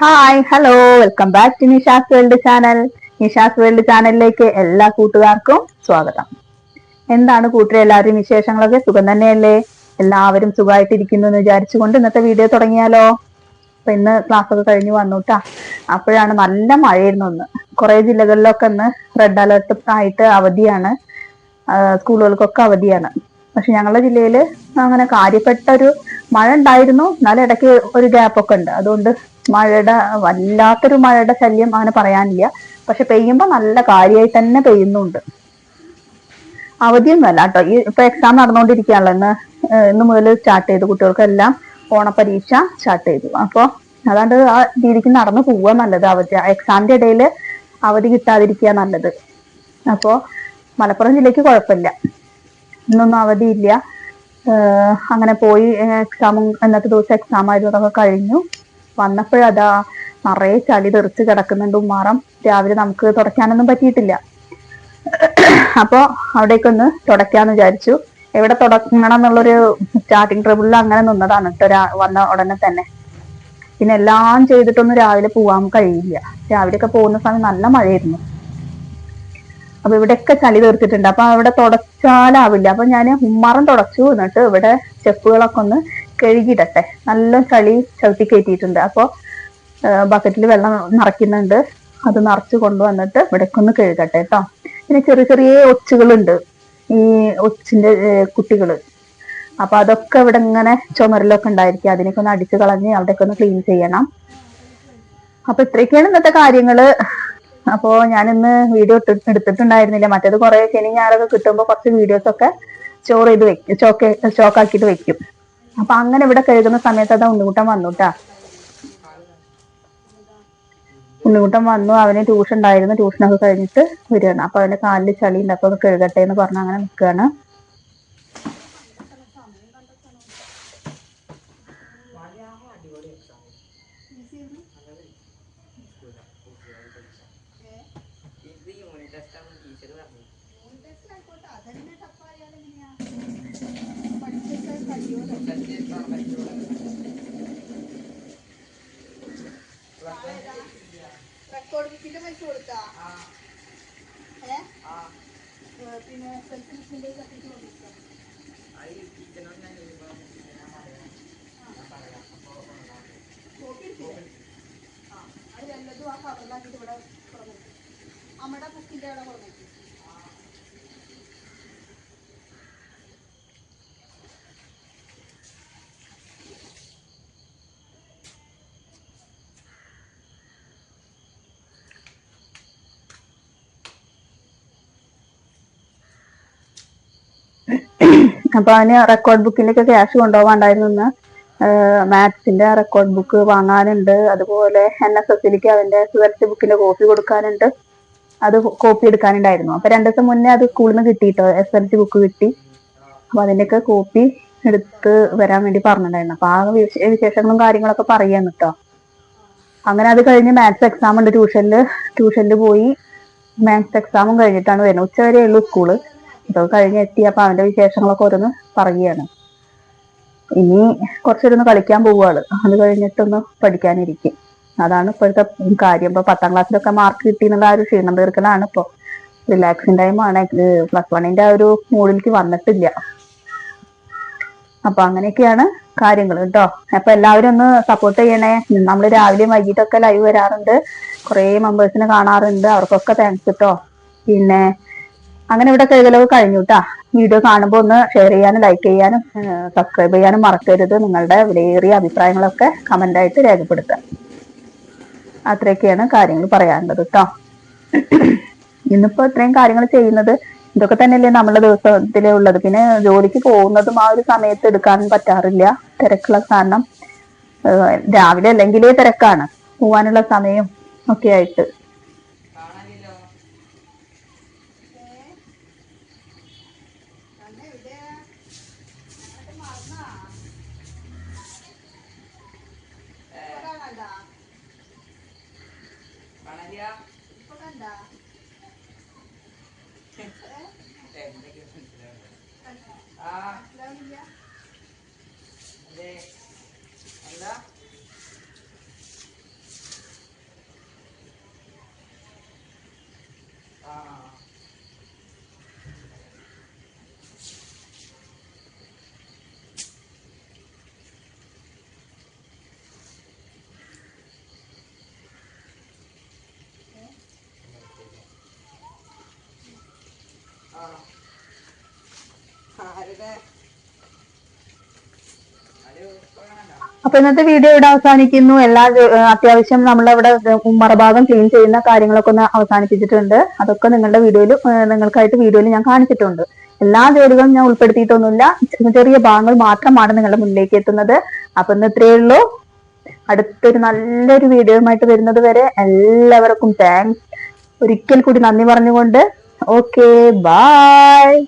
Hi hello welcome back to Nisha's world channel Nisha's world ചാനലിലേക്ക് എല്ലാ കൂട്ടുകാർക്കും സ്വാഗതം. എന്താണ് കൂട്ടരെ എല്ലാവരും വിശേഷങ്ങളൊക്കെ? സുഖം തന്നെയല്ലേ? എല്ലാവരും സുഖമായിട്ടിരിക്കുന്നു എന്ന് വിചാരിച്ചുകൊണ്ട് ഇന്നത്തെ വീഡിയോ തുടങ്ങിയാലോ? അപ്പൊ ഇന്ന് ക്ലാസ് ഒക്കെ കഴിഞ്ഞ് വന്നുട്ടാ. അപ്പോഴാണ് നല്ല മഴയായിരുന്നു ഒന്ന് കുറെ ജില്ലകളിലൊക്കെ ഇന്ന് റെഡ് അലർട്ട് ആയിട്ട് അവധിയാണ്. സ്കൂളുകൾക്കൊക്കെ അവധിയാണ്. പക്ഷെ ഞങ്ങളുടെ ജില്ലയിൽ അങ്ങനെ കാര്യപ്പെട്ട ഒരു മഴ ഉണ്ടായിരുന്നു. എന്നാലും ഇടയ്ക്ക് ഒരു ഗ്യാപ്പൊക്കെ ഉണ്ട്. അതുകൊണ്ട് മഴയുടെ വല്ലാത്തൊരു മഴയുടെ ശല്യം അങ്ങനെ പറയാനില്ല. പക്ഷെ പെയ്യുമ്പോൾ നല്ല കാര്യമായിട്ട് തന്നെ പെയ്യുന്നുണ്ട്. അവധിയൊന്നുമല്ല കേട്ടോ. ഈ ഇപ്പൊ എക്സാം നടന്നുകൊണ്ടിരിക്കുകയാണല്ലോ ഇന്ന് ഇന്ന് മുതൽ സ്റ്റാർട്ട് ചെയ്തു. കുട്ടികൾക്കെല്ലാം ഓണപരീക്ഷ സ്റ്റാർട്ട് ചെയ്തു. അപ്പോൾ അതാണ്ട് ആ രീതിക്ക് നടന്നു പോവുക നല്ലത്. അവധി എക്സാമിന്റെ ഇടയിൽ അവധി കിട്ടാതിരിക്കുക നല്ലത്. അപ്പോ മലപ്പുറം ജില്ലയ്ക്ക് കുഴപ്പമില്ല. ഇന്നൊന്നും ഏഹ് അങ്ങനെ പോയി എക്സാമും ഇന്നത്തെ ദിവസം എക്സാം ആയിരുന്നു അതൊക്കെ കഴിഞ്ഞു. വന്നപ്പോഴതാ നിറയെ ചളി തെറിച്ച് കിടക്കുന്നുണ്ട് ഉമ്മാറം. രാവിലെ നമുക്ക് തുടയ്ക്കാനൊന്നും പറ്റിയിട്ടില്ല. അപ്പോ അവിടേക്കൊന്ന് തുടയ്ക്കാന്ന് വിചാരിച്ചു. എവിടെ തുടങ്ങണം എന്നുള്ളൊരു സ്റ്റാർട്ടിങ് ട്രബിളിൽ അങ്ങനെ നിന്നതാണ് കേട്ടോ വന്ന ഉടനെ തന്നെ. പിന്നെ എല്ലാം ചെയ്തിട്ടൊന്നും രാവിലെ പോവാൻ കഴിയില്ല. രാവിലെയൊക്കെ പോകുന്ന സമയം നല്ല മഴയായിരുന്നു. അപ്പൊ ഇവിടെയൊക്കെ ചളി തീർത്തിട്ടുണ്ട്. അപ്പൊ അവിടെ തുടച്ചാലാവില്ല. അപ്പൊ ഞാൻ ഉമ്മാറം തുടച്ചു. എന്നിട്ട് ഇവിടെ സ്റ്റെപ്പുകളൊക്കെ ഒന്ന് കഴുകിയിടട്ടെ നല്ല ചളി ചവിട്ടി കയറ്റിയിട്ടുണ്ട് അപ്പോൾ ബക്കറ്റിൽ വെള്ളം നിറയ്ക്കുന്നുണ്ട് അത് നിറച്ച് കൊണ്ടുവന്നിട്ട് ഇവിടേക്കൊന്ന് കഴുകട്ടെ കേട്ടോ പിന്നെ ചെറിയ ചെറിയ ഒച്ചുകളുണ്ട് ഈ ഒച്ചിന്റെ കുട്ടികൾ അപ്പൊ അതൊക്കെ ഇവിടെ ഇങ്ങനെ ചുമരിലൊക്കെ ഉണ്ടായിരിക്കും അതിനൊക്കെ ഒന്ന് അടിച്ചു കളഞ്ഞ് അവിടെയൊക്കെ ഒന്ന് ക്ലീൻ ചെയ്യണം അപ്പൊ ഇത്രയൊക്കെയാണ് ഇന്നത്തെ കാര്യങ്ങൾ അപ്പോ ഞാൻ ഇന്ന് വീഡിയോ എടുത്തിട്ടുണ്ടായിരുന്നില്ല മറ്റേത് കുറെ ശനി ഞായറൊക്കെ കിട്ടുമ്പോൾ കുറച്ച് വീഡിയോസ് ഒക്കെ സ്റ്റോർ ചെയ്ത് വെക്കും ചോക്ക് സ്റ്റോക്ക് ആക്കിയിട്ട് വെക്കും അപ്പൊ അങ്ങനെ ഇവിടെ കഴുകുന്ന സമയത്ത് അതാ ഉണ്ണിക്കുട്ടൻ വന്നുട്ടാ. ഉണ്ണിക്കുട്ടൻ വന്നു അവന് ട്യൂഷൻ ഉണ്ടായിരുന്നു ട്യൂഷനൊക്കെ കഴിഞ്ഞിട്ട് വരികയാണ്. അപ്പൊ അവന്റെ കാലിൽ ചളി ഉണ്ട് അപ്പൊ കഴുകട്ടെ എന്ന് പറഞ്ഞ് അങ്ങനെ നിൽക്കുകയാണ്. യൂണിറ്റ് ടെസ്റ്റ് റെക്കോർഡ് ബുക്കിന്റെ പൈസ കൊടുത്താ? ഏ? പിന്നെ സെൽഫ് ബുക്കിന്റെ സർട്ടിഫിക്കറ്റ് കൊടുത്താ അത് ടീച്ചറിനോട് ഞാൻ ചോദിക്കുമ്പോൾ ഞാൻ പറയാം ഞാൻ പറയാം അപ്പോൾ കോപ്പി എടുത്തില്ലേ ആ അത് വല്ലതും ആ കവറിലാക്കിയിട്ട് ഇവിടെ തുറന്നിട്ട് അമ്മയുടെ ബുക്കിന്റെ അവിടെ തുറന്നിട്ട് അപ്പൊ അവന് റെക്കോർഡ് ബുക്കിന്റെയൊക്കെ ക്യാഷ് കൊണ്ടുപോകാണ്ടായിരുന്നു മാത്സിന്റെ റെക്കോർഡ് ബുക്ക് വാങ്ങാനുണ്ട്. അതുപോലെ എൻ എസ് എസിലേക്ക് അവന്റെ സുഹൃത്ത് ബുക്കിന്റെ കോപ്പി കൊടുക്കാനുണ്ട്. അത് കോപ്പി എടുക്കാനുണ്ടായിരുന്നു. അപ്പൊ രണ്ടു ദിവസം മുന്നേ അത് സ്കൂളിൽ നിന്ന് കിട്ടിട്ടോ എസ് എൽ സി ബുക്ക് കിട്ടി. അപ്പൊ അതിന്റെയൊക്കെ കോപ്പി എടുത്ത് വരാൻ വേണ്ടി പറഞ്ഞിട്ടുണ്ടായിരുന്നു. അപ്പൊ ആ വിശ- വിശേഷങ്ങളും കാര്യങ്ങളൊക്കെ പറയാന്ന് കേട്ടോ അങ്ങനെ അത് കഴിഞ്ഞ് മാത്സ് എക്സാം ഉണ്ട്. ട്യൂഷനിൽ ട്യൂഷനിൽ പോയി. മാത്സ് എക്സാമും കഴിഞ്ഞിട്ടാണ് വരുന്നത്. ഉച്ച ഉള്ളൂ സ്കൂൾ ഇതൊക്കെ കഴിഞ്ഞ് എത്തി. അപ്പൊ അവന്റെ വിശേഷങ്ങളൊക്കെ ഓരോന്ന് പറയുകയാണ്. ഇനി കുറച്ചൊരുന്ന് കളിക്കാൻ പോവുകയാണ്. അത് കഴിഞ്ഞിട്ടൊന്ന് പഠിക്കാനിരിക്കും. അതാണ് ഇപ്പോഴത്തെ കാര്യം. ഇപ്പൊ പത്താം ക്ലാസ്സിലൊക്കെ മാർക്ക് കിട്ടി എന്നുള്ള ആ ഒരു ക്ഷീണം തീർക്കലാണ് ഇപ്പൊ. റിലാക്സിങ് ടൈമാണ് പ്ലസ് വണ്ണിന്റെ ആ ഒരു മൂഡിലേക്ക് വന്നിട്ടില്ല. അപ്പൊ അങ്ങനെയൊക്കെയാണ് കാര്യങ്ങൾ കേട്ടോ. അപ്പൊ എല്ലാവരും ഒന്ന് സപ്പോർട്ട് ചെയ്യണേ. നമ്മൾ രാവിലെയും വൈകിട്ടൊക്കെ ലൈവ് വരാറുണ്ട്. കുറെ മെമ്പേഴ്സിനെ കാണാറുണ്ട്. അവർക്കൊക്കെ താങ്ക്സ് കേട്ടോ പിന്നെ അങ്ങനെ ഇവിടെ കൈകളൊക്കെ കഴിഞ്ഞു കേട്ടാ വീഡിയോ കാണുമ്പോൾ ഒന്ന് ഷെയർ ചെയ്യാനും ലൈക്ക് ചെയ്യാനും സബ്സ്ക്രൈബ് ചെയ്യാനും മറക്കരുത്. നിങ്ങളുടെ വിലയേറിയ അഭിപ്രായങ്ങളൊക്കെ കമന്റ് ആയിട്ട് രേഖപ്പെടുത്തുക. അത്രയൊക്കെയാണ് കാര്യങ്ങൾ പറയാനുള്ളത് കേട്ടോ ഇന്നിപ്പോ ഇത്രയും കാര്യങ്ങൾ ചെയ്യുന്നത് ഇതൊക്കെ തന്നെയല്ലേ നമ്മളെ ദിവസത്തിലേ ഉള്ളത്. പിന്നെ ജോലിക്ക് പോകുന്നതും ആ ഒരു സമയത്ത് എടുക്കാൻ പറ്റാറില്ല. തിരക്കുള്ള കാരണം രാവിലെ അല്ലെങ്കിലേ തിരക്കാണ്. പോവാനുള്ള സമയം ഒക്കെ ആയിട്ട്. ആ. അതെ അപ്പൊ ഇന്നത്തെ വീഡിയോ ഇവിടെ അവസാനിക്കുന്നു. എല്ലാ അത്യാവശ്യം നമ്മളവിടെ ഉമ്മറ ഭാഗം ക്ലീൻ ചെയ്യുന്ന കാര്യങ്ങളൊക്കെ ഒന്ന് അവസാനിപ്പിച്ചിട്ടുണ്ട്. അതൊക്കെ നിങ്ങളുടെ വീഡിയോയിൽ നിങ്ങൾക്കായിട്ട് വീഡിയോയിൽ ഞാൻ കാണിച്ചിട്ടുണ്ട്. എല്ലാ ജോലികളും ഞാൻ ഉൾപ്പെടുത്തിയിട്ടൊന്നുമില്ല. ചെറിയ ചെറിയ ഭാഗങ്ങൾ മാത്രമാണ് നിങ്ങളുടെ മുന്നിലേക്ക് എത്തുന്നത്. അപ്പൊ ഇന്ന് ഇത്രയേ ഉള്ളൂ. അടുത്തൊരു നല്ലൊരു വീഡിയോയുമായിട്ട് വരുന്നത് വരെ എല്ലാവർക്കും താങ്ക്സ് ഒരിക്കൽ കൂടി നന്ദി പറഞ്ഞുകൊണ്ട് Okay, bye.